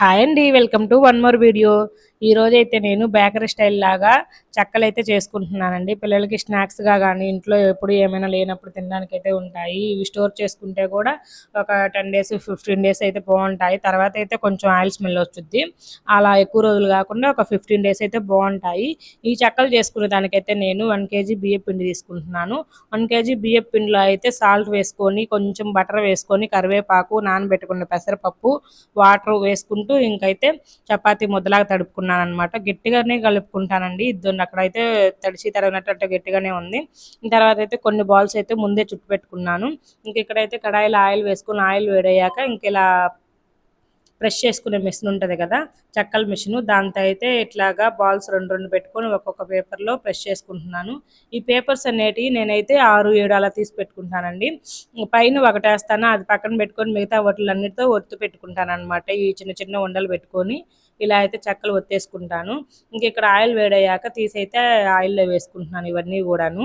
Hi అండి welcome to one more video. ఈ రోజైతే అయితే నేను బేకరీ స్టైల్ లాగా చెక్కలు అయితే చేసుకుంటున్నానండి. పిల్లలకి స్నాక్స్గా కానీ ఇంట్లో ఎప్పుడు ఏమైనా లేనప్పుడు తినడానికి అయితే ఉంటాయి. ఇవి స్టోర్ చేసుకుంటే కూడా ఒక టెన్ డేస్ ఫిఫ్టీన్ డేస్ అయితే బాగుంటాయి. తర్వాత అయితే కొంచెం ఆయిల్ స్మెల్ వస్తుంది. అలా ఎక్కువ రోజులు కాకుండా ఒక ఫిఫ్టీన్ డేస్ అయితే బాగుంటాయి. ఈ చెక్కలు చేసుకునే దానికైతే నేను వన్ కేజీ బియ్యం పిండి తీసుకుంటున్నాను. వన్ కేజీ బియ్యం పిండిలో అయితే సాల్ట్ వేసుకొని కొంచెం బటర్ వేసుకొని కరివేపాకు నానబెట్టుకున్న పెసరపప్పు వాటర్ వేసుకుంటూ ఇంకైతే చపాతీ ముద్దలాగా తడుపుకున్నాను. అనమాట గట్టిగానే కలుపుకుంటానండి. ఇద్దరు అక్కడైతే తడిసి తరిగినట్టు గట్టిగానే ఉంది. తర్వాత అయితే కొన్ని బాల్స్ అయితే ముందే చుట్టు పెట్టుకున్నాను ఇంక ఇక్కడైతే కడాయిలో ఆయిల్ వేసుకుని ఆయిల్ వేడయ్యాక ఇంక ఇలా బ్రష్ చేసుకునే మిషన్ ఉంటుంది కదా చెక్కల మిషన్. దాంతో అయితే ఇట్లాగా బాల్స్ రెండు రెండు పెట్టుకొని ఒక్కొక్క పేపర్లో బ్రష్ చేసుకుంటున్నాను. ఈ పేపర్స్ అనేటివి నేనైతే ఆరు ఏడు అలా తీసి పెట్టుకుంటానండి. పైన ఒకటేస్తాను అది పక్కన పెట్టుకొని మిగతా వాటిలన్నిటితో ఒత్తు పెట్టుకుంటాను అనమాట ఈ చిన్న చిన్న ఉండలు పెట్టుకొని ఇలా అయితే చెక్కలు ఒత్తేసుకుంటాను. ఇంక ఇక్కడ ఆయిల్ వేడయ్యాక తీసైతే ఆయిల్లో వేసుకుంటున్నాను ఇవన్నీ కూడాను.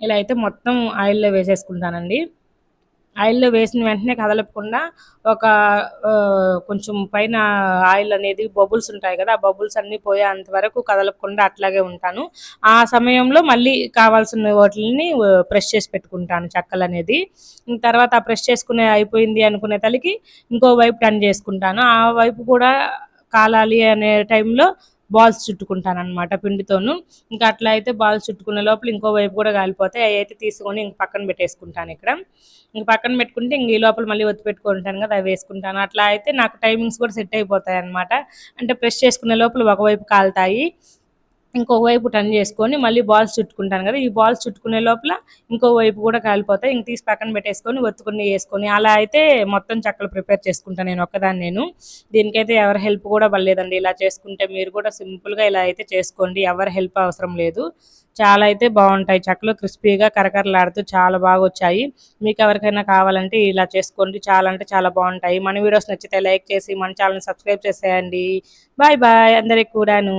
ఇలా అయితే మొత్తం ఆయిల్లో వేసేసుకుంటానండి. ఆయిల్లో వేసిన వెంటనే కదలపకుండా ఒక కొంచెం పైన ఆయిల్ అనేది బబుల్స్ ఉంటాయి కదా ఆ బబుల్స్ అన్నీ పోయేంత వరకు కదలకుండా అట్లాగే ఉంటాను. ఆ సమయంలో మళ్ళీ కావాల్సిన వాటిని ప్రెస్ చేసి పెట్టుకుంటాను చెక్కలు అనేది. తర్వాత ఆ ప్రెస్ చేసుకునే అయిపోయింది అనుకునే తలకి ఇంకో వైపు టర్న్ చేసుకుంటాను. ఆ వైపు కూడా కాలాలి అనే టైంలో బాల్స్ చుట్టుకుంటాను అనమాట పిండితోను. ఇంకా అట్లా అయితే బాల్స్ చుట్టుకునే లోపల ఇంకో వైపు కూడా కాలిపోతాయి. అవి అయితే తీసుకొని ఇంక పక్కన పెట్టేసుకుంటాను ఇక్కడ. ఇంక పక్కన పెట్టుకుంటే ఇంక ఈ లోపల మళ్ళీ ఒత్తి పెట్టుకుంటాను కదా అవి వేసుకుంటాను. అట్లా అయితే నాకు టైమింగ్స్ కూడా సెట్ అయిపోతాయి అనమాట అంటే ప్రెస్ చేసుకునే లోపల ఒకవైపు కాలుతాయి. ఇంకొక వైపు టర్న్ చేసుకొని మళ్ళీ బాల్స్ చుట్టుకుంటాను కదా ఈ బాల్స్ చుట్టుకునే లోపల ఇంకో వైపు కూడా కాలిపోతాయి. ఇంక తీసి పక్కన పెట్టేసుకొని ఒత్తుకుని వేసుకొని అలా అయితే మొత్తం చక్కలు ప్రిపేర్ చేసుకుంటాను నేను ఒక్కదాన్ని నేను. దీనికైతే ఎవరి హెల్ప్ కూడా పర్లేదండి ఇలా చేసుకుంటే మీరు కూడా సింపుల్గా ఇలా అయితే చేసుకోండి. ఎవరి హెల్ప్ అవసరం లేదు. చాలా అయితే బాగుంటాయి. చక్కలు క్రిస్పీగా కరకరలాడుతూ చాలా బాగా వచ్చాయి. మీకు ఎవరికైనా కావాలంటే ఇలా చేసుకోండి. చాలా అంటే చాలా బాగుంటాయి. మన వీడియోస్ నచ్చితే లైక్ చేసి మన ఛానల్ సబ్స్క్రైబ్ చేసేయండి. బాయ్ బాయ్ అందరికి కూడాను.